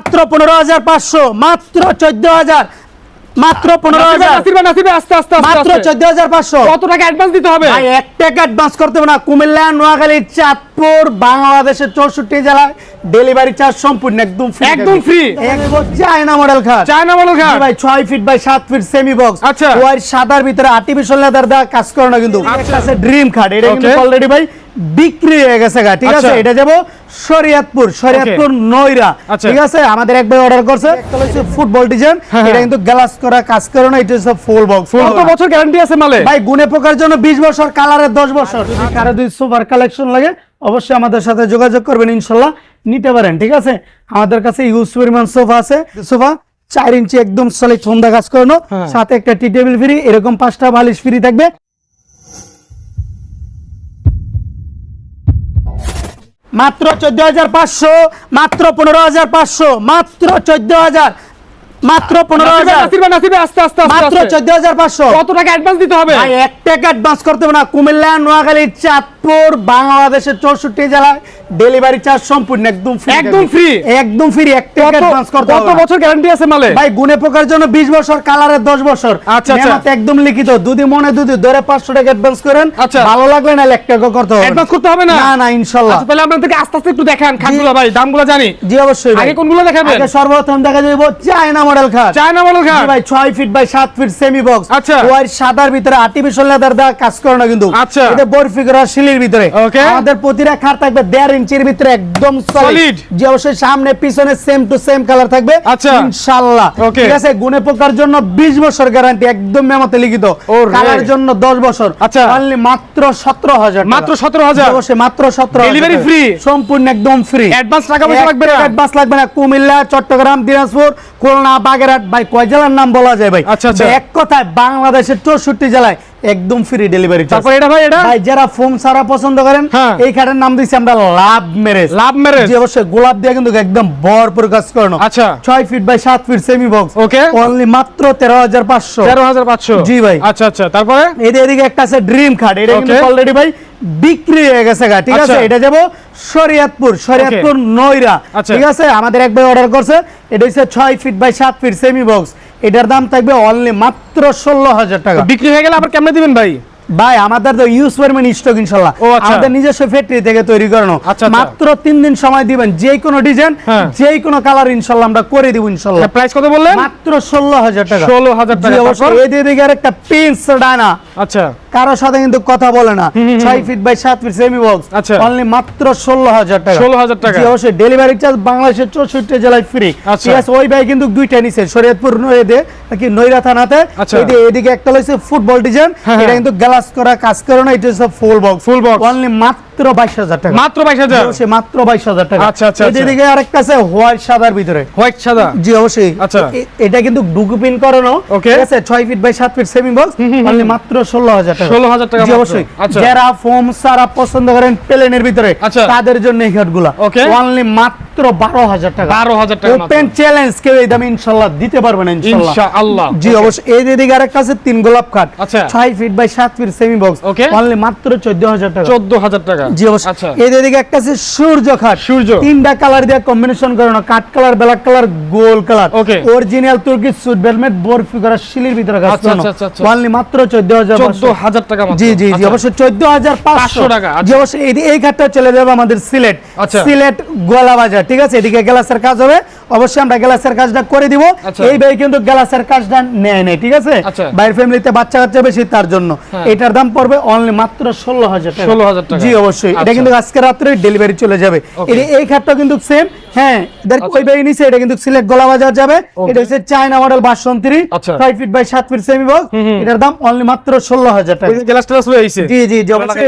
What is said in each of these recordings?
মাত্র পনেরো হাজার পাঁচশো মাত্র চোদ্দ হাজার মাত্র পনেরো হাজার। আস্তে আস্তে আস্তে, মাত্র। চোদ্দ হাজার পাঁচশো। কত টাকা অ্যাডভান্স দিতে হবে? এক টাকা অ্যাডভান্স করতে হবে না। কুমিল্লা নোয়াখালী চাঁদপুর বাংলাদেশের চৌষট্টি জেলায় ডেলিভারি চার্জ সম্পূর্ণ একদম free একদম free? চায়না মডেল খাট চায়না জি খান ভাই ছয় ফিট বাই সাত ফিট সেমি বক্স আচ্ছা। হোয়াইট সাদার ভিতরে আর্টিফিশিয়াল লেদার দেওয়া কাজ করে না কিন্তু। আচ্ছা। আছে ড্রিম খাট এটা কিন্তু অলরেডি ভাই বিক্রি হয়ে গেছে গা। ঠিক আছে? আচ্ছা। এটা যাব শরিয়াতপুর। শরিয়াতপুর নয়রা আচ্ছা। ঠিক আছে? আমাদের এক ভাই অর্ডার করছে। ফুটবল ডিজাইন হ্যাঁ, এটা হ্যাঁ। কিন্তু গ্লাস করা কাজ করে না। এটা হচ্ছে ফুল বক্স কত বছর গ্যারান্টি আছে মালে? ভাই গুনে পোকার জন্য 20 বছর কালারের 10 বছর। যদি কারও দুই সুপার কালেকশন লাগে অবশ্যই আমাদের সাথে যোগাযোগ করবেন ইনশাল্লাহ। নিতে পারেন ঠিক আছে? আমাদের কাছে ইউজ পরিমাণ সোফা আছে। সোফা চার ইঞ্চি একদম সলিড ফোন্দা কাজ করানো হ্যাঁ। সাথে একটা টি টেবিল ফ্রি এরকম পাঁচটা বালিশ ফ্রি থাকবে। মাত্র চোদ্দ হাজার পাঁচশো মাত্র পনেরো হাজার পাঁচশো মাত্র চোদ্দ হাজার মাত্র পনেরো হাজার। আস্তে আস্তে মাত্র চোদ্দ হাজার পাঁচশো। কত টাকা অ্যাডভান্স দিতে হবে? এক টাকা অ্যাডভান্স করতে হবে না। কুমিল্লা নোয়াখালী চাঁদপুর বাংলাদেশের চৌষট্টি জেলায় ডেলিভারি চার্জ সম্পূর্ণ একদম free একদম free? একদম ফ্রি এক টাকা অ্যাডভান্স করতে কত। বছর গ্যারান্টি আছে মালে? ভাই পোকার জন্য 20 বছর কালারের 10 বছর। আচ্ছা, আচ্ছা। একদম লিখিত। দুদি মনে দুদি ধরে 500 টাকা অ্যাডভান্স করেন আচ্ছা। ভালো লাগলে না এক টাকা করতে হবে অ্যাডভান্স করতে হবে না? না না ইনশাআল্লাহ আচ্ছা তাহলে আপনাদেরকে আস্তে আস্তে একটু দেখান খাটগুলো ভাই দামগুলো জানি। জি অবশ্যই আগে কোনগুলো দেখাবেন? আগে সর্বপ্রথম দেখা যাবে চায়না মডেল খাট। চায়না খান জি ভাই 6 feet by 7 feet semi box আচ্ছা। হোয়াইট সাদার ভিতরে আর্টিফিশিয়াল লেদার দেওয়া কাজ করে না কিন্তু। আচ্ছা। এটা বরফি করা শিলির ভিতরে। Okay. আমাদের প্রতিটা খাট থাকবে 1.5 ইঞ্চির ভিতরে একদম সলিড যে অবশ্যই সামনে পিছনে সেম টু সেম কালার থাকবে। আচ্ছা। ইনশাআল্লাহ। ঠিক আছে গুনে পোকার জন্য 20 বছর গ্যারান্টি একদম মেমোতে লিখিত। কালার জন্য 10 বছর। আচ্ছা। অনলি মাত্র 17000 মাত্র 17,000? অবশ্যই মাত্র 17000 Delivery টাকা। free? সম্পূর্ণ একদম ফ্রি অ্যাডভান্স টাকা পয়সা লাগবে না? অ্যাডভান্স লাগবে না। কুমিল্লা চট্টগ্রাম দিনাজপুর খুলনা বাগেরহাট। ভাই কয় জেলার নাম বলা যায় ভাই? আচ্ছা, আচ্ছা। এক কথায় বাংলাদেশের চৌষট্টি জেলায় একদম ফ্রি ডেলিভারি তারপর এটা ভাই এটা? ভাই যারা ফোম সারা পছন্দ করেন হ্যাঁ। এই খাটের নাম দিচ্ছি আমরা লাভ ম্যারেজ লাভ ম্যারেজ জি অবশ্যই গোলাপ দিয়ে কিন্তু একদম ভরপুর কাজ করানো। আচ্ছা। ছয় ফিট বাই সাত feet semi box Okay. Only মাত্র তেরো হাজার পাঁচশো। তেরো হাজার পাঁচশো। জি ভাই। আচ্ছা আচ্ছা তারপরে? এদের এদিকে একটা আছে ড্রিম খাট এটা কিন্তু অলরেডি ভাই বিক্রি হয়ে গেছে গা ঠিক আছে? আচ্ছা। এটা যাব শরিয়াতপুর শরিয়াতপুর নয়রা আচ্ছা। ঠিক আছে? আমাদের এক ভাই অর্ডার করছে এটা হচ্ছে ছয় ফিট বাই সাত ফিট সেমি বক্স এটার দাম থাকবে অনলি মাত্র ষোলো হাজার টাকা। বিক্রি হয়ে গেলে আবার কেমনে দিবেন ভাই? ভাই আমাদের তো ইউজ করবেন স্টক ইনশাল্লাহ। আচ্ছা। আমাদের নিজস্ব ফ্যাক্টরি থেকে তৈরি করানো। আচ্ছা, আচ্ছা। মাত্র তিন দিন সময় দিবেন যে কোনো ডিজাইন হ্যাঁ। যে কোনো কালার ইনশাল্লাহ আমরা করে দিব ইনশাল্লাহ। প্রাইস কত বললেন? মাত্র ষোলো হাজার টাকা। 16,000 টাকা, এই। দিকে একটা পিন্স ডানা। আচ্ছা। কারোর সাথে কিন্তু কথা বলে না ছয় ফিট বাই সাত ফিট সেমি বক্স। অনলি মাত্র ষোলো হাজার টাকা 16,000 টাকা। অবশ্যই ডেলিভারি চার্জ বাংলাদেশের চৌষট্টি জেলায় ফ্রি আচ্ছা। ঠিক আছে ওই ভাই কিন্তু দুইটা নিছে শরীয়তপুর নইতে নাকি নৈরা থানাতে আচ্ছা। এদিকে এদিকে একটা হচ্ছে ফুটবল ডিজাইন হ্যাঁ, এটা হ্যাঁ। কিন্তু গ্লাস করা কাজ করে না এটা হচ্ছে full box full box only মাত্র বাইশ হাজার টাকা। মাত্র বাইশ হাজার? অবশ্যই মাত্র বাইশ হাজার টাকা। আচ্ছা, আচ্ছা, আচ্ছা। এদিকে আরেকটা আছে হোয়াইট সাদার ভিতরে। হোয়াইট সাদা? জি অবশ্যই। আচ্ছা। এটা কিন্তু ডুকুপিন করানো. ঠিক আছে? ছয় ফিট বাই সাত ফিট সেমি বক্স অনলি মাত্র ষোলো হাজার টাকা। 16,000 টাকা জি অবশ্যই। আচ্ছা। যারা ফোম সারা পছন্দ করেন প্লেনের ভিতরে আচ্ছা। তাদের জন্য এই. অনলি মাত্র বারো হাজার টাকা। বারো হাজার টাকা ওপেন চ্যালেঞ্জ কেউ এই দামে ইনশাল্লাহ দিতে পারবে না ইনশাল্লাহ। জি অবশ্যই। এই দিকে আরেকটা আছে তিন গোলাপ খাট। আচ্ছা। ছয় ফিট বাই সাত ফিট সেমি বক্স. অনলি মাত্র চোদ্দ হাজার টাকা। চোদ্দ হাজার টাকা। জি অবশ্যই আচ্ছা এই দিকে একটা আছে সূর্য খাট সূর্য। তিনটা কালার দিয়ে কম্বিনেশন করানো কাঠ কালার ব্ল্যাক কালার গোল কালার Okay. অরিজিনাল তুর্কি সুট বেলমেট বরফি করা শিলির ভিতরে কাজ আচ্ছা, করানো আচ্ছা, আচ্ছা, আচ্ছা। অনলি মাত্র 14000 চোদ্দ হাজার টাকা মাত্র। জি জি জি আচ্ছা। অবশ্যই 14500 টাকা, আচ্ছা। জি অবশ্যই এই এই চলে যাবে আমাদের সিলেট আচ্ছা। সিলেট গোলা ঠিক আছে এদিকে গ্লাসের কাজ হবে অবশ্যই আমরা গ্লাসের কাজটা করে দিব আচ্ছা। এই ভাই কিন্তু গ্লাসের কাজটা নেয় নেই ঠিক আছে আচ্ছা। বাইরের ফ্যামিলিতে বাচ্চা কাচ্চা বেশি তার জন্য হ্যাঁ। এটার দাম পড়বে অনলি মাত্র 16000 টাকা 16,000 টাকা। জি অবশ্যই এটা আচ্ছা। কিন্তু আজকে রাত্রে ডেলিভারি চলে যাবে। এই- এই খাটটা কিন্তু সেম হ্যাঁ আচ্ছা। ওই নিচে এটা কিন্তু সিলেট গোলা বাজার যাবে এটা হচ্ছে চায়না মডেল ভার্সন 3 আচ্ছা। 5 feet by 7 feet semi box এটার দাম অনলি মাত্র 16000 টাকা। গ্লাস আইছে। জি জি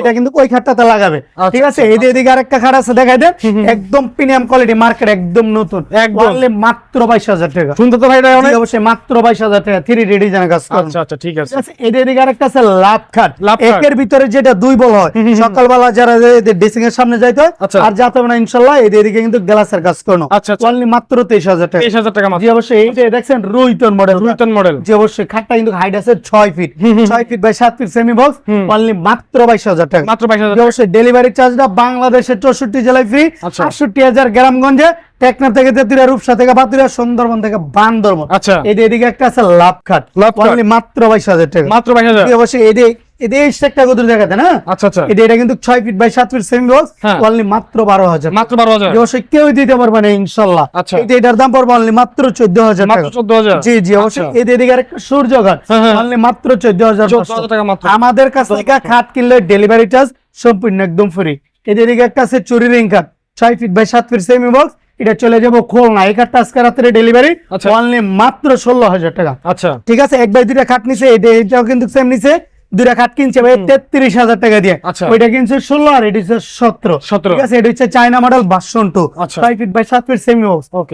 এটা কিন্তু ওই খাটটাতে লাগাবে। আচ্ছা, ঠিক আছে? এই যে এদিকে আরেকটা খাট আছে দেখাই দেন। একদম প্রিমিয়াম কোয়ালিটি মার্কেট একদম নতুন। একদম। অনলি মাত্র 22000 টাকা। শুনতে তো ভাই অনেক। অবশ্যই মাত্র 22000 টাকা। 3D ডিজাইনের কাজ করেন। আচ্ছা আচ্ছা ঠিক আছে। এদের এদিকে আরেকটা আছে লাভ খাট। একের ভিতরে যেটা দুই বল হয় সকালবেলা যারা ড্রেসিং এর সামনে যাইতে হয় আচ্ছা। আর যাতে না ইনশাল্লাহ এদের এদিকে কিন্তু গ্লাসের কাজ করানো আচ্ছা, আচ্ছা। অনলি মাত্র তেইশ হাজার টাকা। তেইশ হাজার টাকা জি অবশ্যই এইটা দেখছেন রোহিতন মডেল রুইতন মডেল যে অবশ্যই খাটটা কিন্তু হাইট আছে ছয় ফিট ছয় ফিট বাই সাত ফিট সেমি বক্স অনলি মাত্র বাইশ হাজার টাকা। মাত্র বাইশ হাজার অবশ্যই ডেলিভারি চার্জটা বাংলাদেশের চৌষট্টি জেলায় ফ্রি আচ্ছা। আটষট্টি হাজার গ্রামগঞ্জে টেকনাফ থেকে রূপসা থেকে সুন্দরবন থেকে বান্দরবন। আচ্ছা। এদিকে একটা আছে লাভ খাট লাভ। মাত্র বাইশ হাজার টাকা। মাত্র বাইশ হাজার। অবশ্যই এদের এদের একটা কত দেখাতে না? আচ্ছা আচ্ছা। এটা কিন্তু ছয় ফিট বাই সাত ফিট সেমি বক্স। অনলি মাত্র বারো হাজার। মাত্র বারো হাজার। অবশ্যই কেউ দিতে পারবে না ইনশাল্লাহ। আচ্ছা। এটার দাম পড়বে অনলি মাত্র চোদ্দ হাজার চোদ্দ হাজার। জি জি অবশ্যই। এদিকে একটা সূর্য ঘাট। অনলি মাত্র চোদ্দ হাজার চোদ্দ হাজার টাকা মাত্র। আমাদের কাছ থেকে খাট কিনলে ডেলিভারি চার্জ সম্পূর্ণ একদম ফ্রি এদের এদিকে একটা আছে চুরি রিং খাট ছয় ফিট বাই সাত ফিট সেমি বক্স এটা চলে যাব খুলনা। এই খাটটা আজকে রাত্রে ডেলিভারি আচ্ছা। অনলি মাত্র ষোলো হাজার টাকা। আচ্ছা। ঠিক আছে এক বাই দুইটা খাট নিছে এটা এটাও কিন্তু সেম নিছে। দুইটা খাট কিনছে ভাই তেত্রিশ হাজার টাকা দিয়ে। আচ্ছা। ওইটা কিনছে ষোলো আর এটা হচ্ছে সতেরো। 17 ঠিক আছে এটা হচ্ছে চায়না মডেল ভার্সন টু আচ্ছা। ছয় ফিট বাই সাত ফিট সেমি.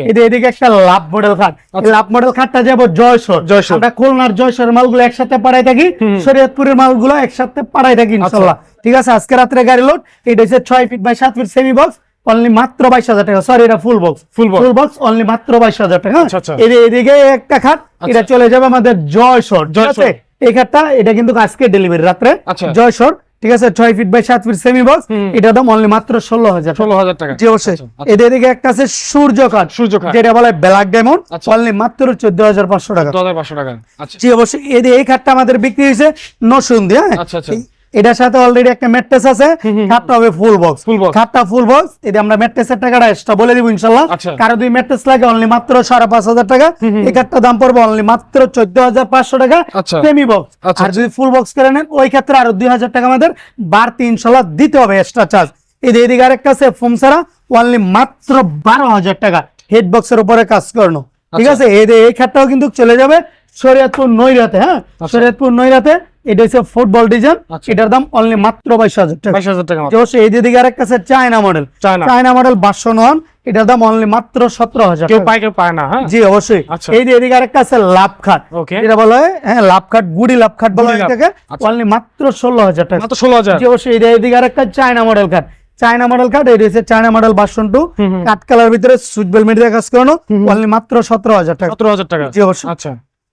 এটা এদিকে একটা লাভ মডেল খাট। আচ্ছা। লাভ মডেল খাটটা যাব জয়সর জয়সর। আমরা খুলনার জয়সর মালগুলো একসাথে পাঠাই থাকি। শরীয়তপুরের মালগুলো একসাথে পাঠাই থাকি ইনশাল্লাহ। ঠিক আছে আজকে রাত্রে গাড়ি লোড এটা হচ্ছে ছয় ফিট বাই সাত ফিট সেমি বক্স অনলি মাত্র বাইশ হাজার টাকা। সরি এটা full box full. Full box only মাত্র বাইশ হাজার টাকা আচ্ছা, আচ্ছা। এদি- এদিকে একটা খাট। এটা চলে যাবে আমাদের জয়সর জয়সর। এই খাতটা এটা কিন্তু আজকে ডেলিভারি রাত্রে আচ্ছা। জয়সর ঠিক আছে ছয় ফিট বাই সাত ফিট সেমি বক্স এটা দাম অনলি মাত্র ষোলো হাজার ষোলো হাজার টাকা জি অবশ্যই আচ্ছা, আচ্ছা। এদের এদিকে একটা আছে সূর্য কাঠ সূর্য কাঠ। যেটা বলে ব্ল্যাক ডায়মন্ড। অনলি মাত্র চোদ্দ হাজার পাঁচশো টাকা চোদ্দ হাজার পাঁচশো টাকা জি অবশ্যই এদের এই খাটটা আমাদের বিক্রি হয়েছে নসুন্দি হ্যাঁ আচ্ছা, আচ্ছা। এটার সাথে অলরেডি একটা ম্যাট্রেস আছে। খাটটা হবে ফুল বক্স Full box। খাটটা ফুল বক্স এটা আমরা ম্যাট্রেসের টাকাটা এক্সট্রা বলে দিব ইনশাল্লাহ। আচ্ছা। কারও দুই ম্যাট্রেস লাগে অনলি মাত্র সাড়ে পাঁচ হাজার টাকা। এই খাটটা দাম পড়বে অনলি মাত্র চোদ্দ হাজার পাঁচশো টাকা। আচ্ছা। সেমি বক্স আচ্ছা, আর যদি ফুল বক্স করে নেন ওই ক্ষেত্রে আরও দুই হাজার টাকা আমাদের বাড়তি ইনশাল্লাহ দিতে হবে এক্সট্রা চার্জ এদিকে আরেকটা আছে ফোমসারা অনলি মাত্র বারো হাজার টাকা। হেড বক্সের উপরে কাজ করানো। ঠিক আচ্ছা। আছে? এই যে এই খাটটাও কিন্তু চলে যাবে। শরীয়তপুর নৈরাতে হ্যাঁ? শরীয়তপুর নৈরাতে এটা হচ্ছে ফুটবল ডিজাইন। আচ্ছা। এটার দাম অনলি মাত্র বাইশ হাজার টাকা। বাইশ হাজার টাকা অবশ্যই এই দিকে আরেকটা আছে China model China. Model version one এটার দাম অনলি মাত্র সতেরো হাজার কেউ। পায় কেউ পায় না হ্যাঁ? জি অবশ্যই। আচ্ছা। এই যে এদিকে আরেকটা আছে লাভ খাট Okay. এটা বলা হয় হ্যাঁ লাভ খাট গুড়ি লাভ খাট বলা হয়। এটাকে। আচ্ছা। অনলি মাত্র ষোলো হাজার টাকা। মাত্র ষোলো হাজার। জি অবশ্যই। এই এদিকে আরেকটা China model cut China model cut এটা হচ্ছে China model version two cut colour ভিতরে সুইট বেলমেট দিয়ে কাজ করানো। অনলি মাত্র সতেরো হাজার টাকা। সতেরো হাজার টাকা। জি অবশ্যই। আচ্ছা।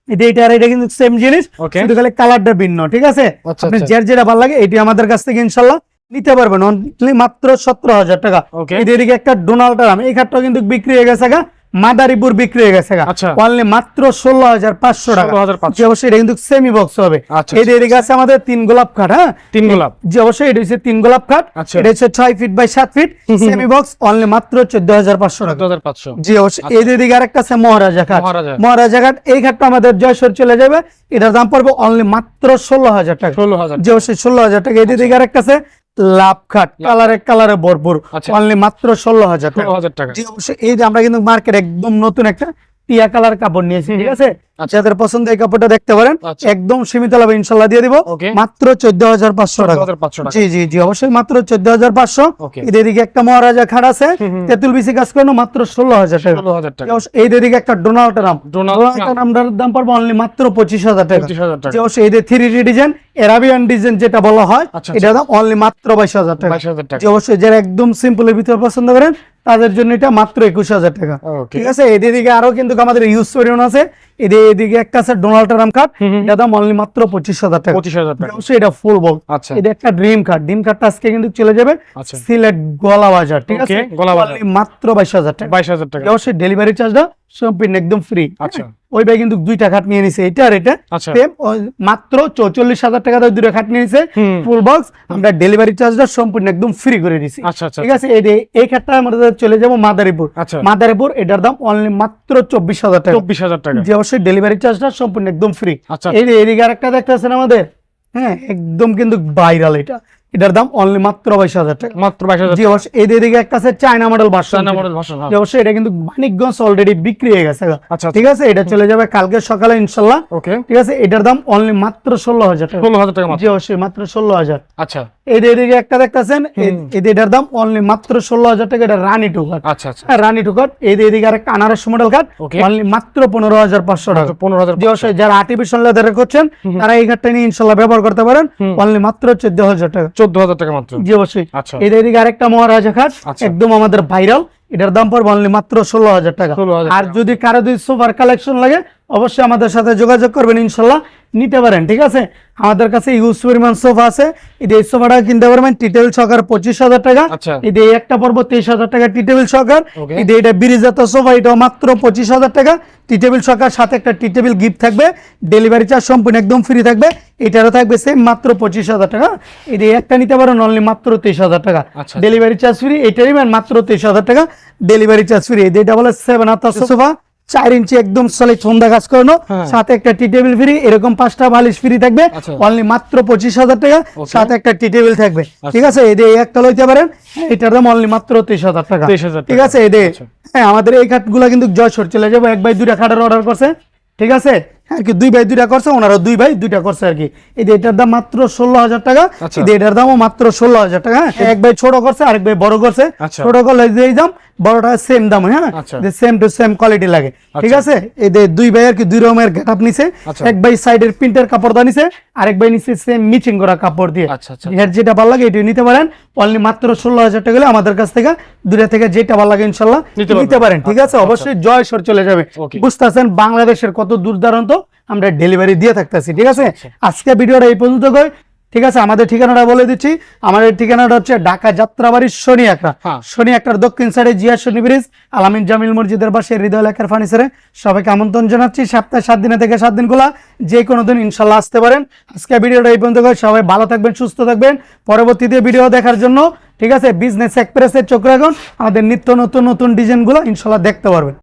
এটা এটা আর এটা কিন্তু সেম জিনিস কিন্তু খালি কালারটা ভিন্ন ঠিক আছে? আচ্ছা, আপনি আচ্ছা। যার যেটা ভালো লাগে এটি আমাদের কাছ থেকে ইনশাল্লাহ নিতে পারবেন। অনলি মাত্র সতেরো হাজার টাকা. এদিকে একটা ডোনাল্ড এই খাটটাও কিন্তু বিক্রি হয়ে গেছে গা। মাদারীপুর বিক্রি হয়ে গেছে আচ্ছা। অনলি মাত্র ষোলো হাজার পাঁচশো টাকা। জি অবশ্যই এটা কিন্তু সেমি বক্স হবে। আচ্ছা, এই এদিকে আছে আমাদের তিন গোলাপ খাট হ্যাঁ? তিন গোলাপ। জি অবশ্যই এটা হচ্ছে তিন গোলাপ খাট। আচ্ছা। এটা হচ্ছে ছয় ফিট বাই সাত ফিট সেমি বক্স অনলি মাত্র চোদ্দ হাজার পাঁচশো টাকা। জি অবশ্যই। যে দিকে আরেকটা আছে মহারাজা ঘাট মহারাজা। ঘাট এই ঘাটটা আমাদের জয়সর চলে যাবে। এটার দাম পড়বে অনলি মাত্র ষোলো হাজার টাকা। ষোলো হাজার জি অবশ্যই ষোলো হাজার টাকা। যে দিকে আরেকটা আছে লাভ কালারে কালারে ভরপুর। অনলি মাত্র ষোলো হাজার টাকা। ষোলো হাজার টাকা। জি অবশ্যই। এই যে আমরা কিন্তু মার্কেট একদম নতুন একটা টিয়া কালার কাপড় নিয়েছি ঠিক আছে? যাদের পছন্দ এই কাপড়টা দেখতে পারেন। একদম সীমিত লাভে ইনশাল্লাহ দিয়ে দিব। মাত্র চোদ্দ হাজার পাঁচশো টাকা। হাজার পাঁচশো টাকা। জি জি জি অবশ্যই মাত্র চোদ্দ হাজার পাঁচশো। Okay. এদের দিকে একটা মহারাজা খাট আছে তেঁতুল বিসি কাজ করেন মাত্র ষোলো হাজার টাকা। এই দিকে একটা ডোনাল্ড ট্রাম্প ডোনাল্ড ডোনাল্ড দাম পড়বে অনলি মাত্র পঁচিশ হাজার টাকা। অবশ্যই। এই যে three D design Arabian design যেটা বলা হয় আচ্ছা, এটার দাম অনলি মাত্র বাইশ হাজার টাকা। অবশ্যই যারা একদম সিম্পলের ভিতরে পছন্দ করেন তাদের জন্য এটা মাত্র একুশ হাজার টাকা। ঠিক। আছে? এদিকে আরও কিন্তু আমাদের ইউজ পরিমাণ আছে। এদিকে এদিকে একটা আছে ডোনাল্ড ট্রাম্প কার্ড এটা দাম অনলি মাত্র পঁচিশ হাজার টাকা। পঁচিশ হাজার টাকা। অবশ্যই এটা ফুল বল আচ্ছা। এটা একটা ড্রিম কার্ড ড্রিম কার্ডটা আজকে কিন্তু চলে যাবে আচ্ছা। সিলেট গলা বাজার ঠিক আছে? গলা বাজার। মাত্র বাইশ হাজার টাকা। বাইশ হাজার টাকা। অবশ্যই ডেলিভারি চার্জটা সম্পূর্ণ একদম ফ্রি আচ্ছা। ওই ভাই কিন্তু দুইটা খাট নিয়ে নিছে। এটা আর এটা আচ্ছা। মাত্র চৌচল্লিশ হাজার টাকা দিয়ে দুইটা খাট নিয়ে নিছে। ফুল বক্স আমরা ডেলিভারি চার্জটা সম্পূর্ণ একদম ফ্রি করে দিছি। আচ্ছা, আচ্ছা, ঠিক আছে? এই খাটটা আমাদের চলে যাব মাদারীপুর। মাদারীপুর এটার দাম অনলি মাত্র চব্বিশ হাজার টাকা। চব্বিশ হাজার টাকা। যে অবশ্যই ডেলিভারি চার্জটা সম্পূর্ণ একদম ফ্রি। এই এদিকে আরেকটা দেখতেছেন আমাদের? হ্যাঁ একদম কিন্তু ভাইরাল এটা। এটার দাম অনলি মাত্র বাইশ হাজার টাকা। মাত্র বাইশ হাজার জি অবশ্যই এই যে এদিকে একটা আছে China model version China model version অবশ্যই এটা কিন্তু মানিকগঞ্জ অলরেডি বিক্রি হয়ে গেছে। আচ্ছা, ঠিক আছে এটা চলে যাবে কালকে সকালে ইনশাল্লাহ। ওকে। ঠিক আছে এটার দাম অনলি মাত্র ষোলো হাজার টাকা। ষোলো হাজার টাকা জি অবশ্যই মাত্র ষোলো হাজার। আচ্ছা। এই যে একটা দেখতেছেন এটার দাম অনলি মাত্র ষোলো হাজার টাকা এটা রানী টুকাট আচ্ছা আচ্ছা। রানী টুকাট এই যে এদিকে আরেকটা আনারস মডেল কাট অনলি মাত্র পনেরো হাজার পাঁচশো টাকা। পনেরো হাজার যে অবশ্যই যারা আর্টিফিশিয়াল লেদার করছেন তারা এই ঘাটটা নিয়ে ইনশাল্লাহ ব্যবহার করতে পারেন অনলি মাত্র চোদ্দ হাজার টাকা। টাকা মাত্র। জি অবশ্যই। আচ্ছা। এই এদিকে আরেকটা মহারাজা আচ্ছা। একদম আমাদের ভাইরাল এটার দাম পড়বে অনলি মাত্র ষোলো হাজার টাকা। আর যদি কারও যদি সোফার কালেকশন লাগে অবশ্যই আমাদের সাথে যোগাযোগ করবেন ইনশাল্লাহ। নিতে পারেন ঠিক আছে? আমাদের কাছে ইউজ পরিমাণ সোফা আছে। এটা এই সোফাটা কিনতে পারবেন টি টেবিল সহকার পঁচিশ হাজার টাকা। আচ্ছা। এটা একটা পর্ব তেইশ হাজার টাকা টি টেবিল সহকার এটা এটা বিরিজাত সোফা এটাও মাত্র পঁচিশ হাজার টাকা। টি টেবিল সহকার সাথে একটা টিটেবিল গিফট থাকবে। ডেলিভারি চার্জ সম্পূর্ণ একদম ফ্রি থাকবে। এটারও থাকবে সেম মাত্র পঁচিশ হাজার টাকা। এটা একটা নিতে পারেন অনলি মাত্র তেইশ হাজার টাকা। ডেলিভারি চার্জ ফ্রি এটা নেবেন মাত্র তেইশ হাজার টাকা। ডেলিভারি চার্জ ফ্রি এটা বলে সেভেন হাতার সোফা চার ইঞ্চি একদম সলিড সন্ধ্যা কাজ করানো। হ্যাঁ। সাথে একটা টি টেবিল ফ্রি এরকম পাঁচটা বালিশ ফ্রি থাকবে। আচ্ছা। অনলি মাত্র পঁচিশ হাজার টাকা। সাথে একটা টি টেবিল থাকবে। আচ্ছা। ঠিক আছে? এদের এই একটা লইতে পারেন এটার দাম অনলি মাত্র তেইশ হাজার টাকা। ঠিক আছে? এদের আচ্ছা। হ্যাঁ আমাদের এই খাটগুলা কিন্তু জয়সর চলে যাব। এক বাই দুইটা খাটের অর্ডার করছে। ঠিক আছে? আর কি দুই বাই দুইটা করছে ওনারা দুই বাই দুইটা করছে আর কি এই যে এটার দাম মাত্র ষোলো হাজার টাকা আচ্ছা। এই যে এটার দামও মাত্র ষোলো হাজার টাকা হ্যাঁ এক বাই ছোট করছে আরেক বাই বড় করছে আচ্ছা। ছোট করলে এই দাম বড়টা সেম দাম হ্যাঁ আচ্ছা। সেম টু সেম কোয়ালিটি লাগে ঠিক আছে এই যে দুই ভাই আর কি দুই রকমের গেটআপ নিছে আচ্ছা। এক ভাই সাইডের প্রিন্টের কাপড় দা নিছে আরেক ভাই নিছে সেম মিচিং করা কাপড় দিয়ে আচ্ছা, আচ্ছা। এর যেটা ভালো লাগে এটি নিতে পারেন অনলি মাত্র ষোলো হাজার টাকা আমাদের কাছ থেকে দুটা থেকে যেটা ভালো লাগে ইনশাল্লাহ নিতে পারেন ঠিক আছে অবশ্যই জয় সর চলে যাবে. বুঝতেছেন বাংলাদেশের কত দূর দূরান্ত আমরা ডেলিভারি দিয়ে থাকতেছি ঠিক আছে? আচ্ছা। আজকে ভিডিওটা এই পর্যন্ত কই ঠিক আছে আমাদের ঠিকানাটা বলে দিচ্ছি। আমাদের ঠিকানাটা হচ্ছে ঢাকা যাত্রাবাড়ি শনি একরা হ্যাঁ। শনি একটার দক্ষিণ সাইডে জিয়া শনি ব্রিজ আলামিন জামিল মসজিদের পাশে হৃদয় এলাকার ফার্নিচারে সবাইকে আমন্ত্রণ জানাচ্ছি। সপ্তাহে সাত দিনে থেকে সাত দিন খোলা যে কোনো দিন ইনশাল্লাহ আসতে পারেন। আজকে ভিডিওটা এই পর্যন্ত। সবাই ভালো থাকবেন সুস্থ থাকবেন। পরবর্তীতে ভিডিও দেখার জন্য ঠিক আছে বিজনেস এক্সপ্রেসের চোখ রাখুন। আমাদের নিত্য নতুন নতুন ডিজাইনগুলো ইনশাল্লাহ দেখতে পারবেন।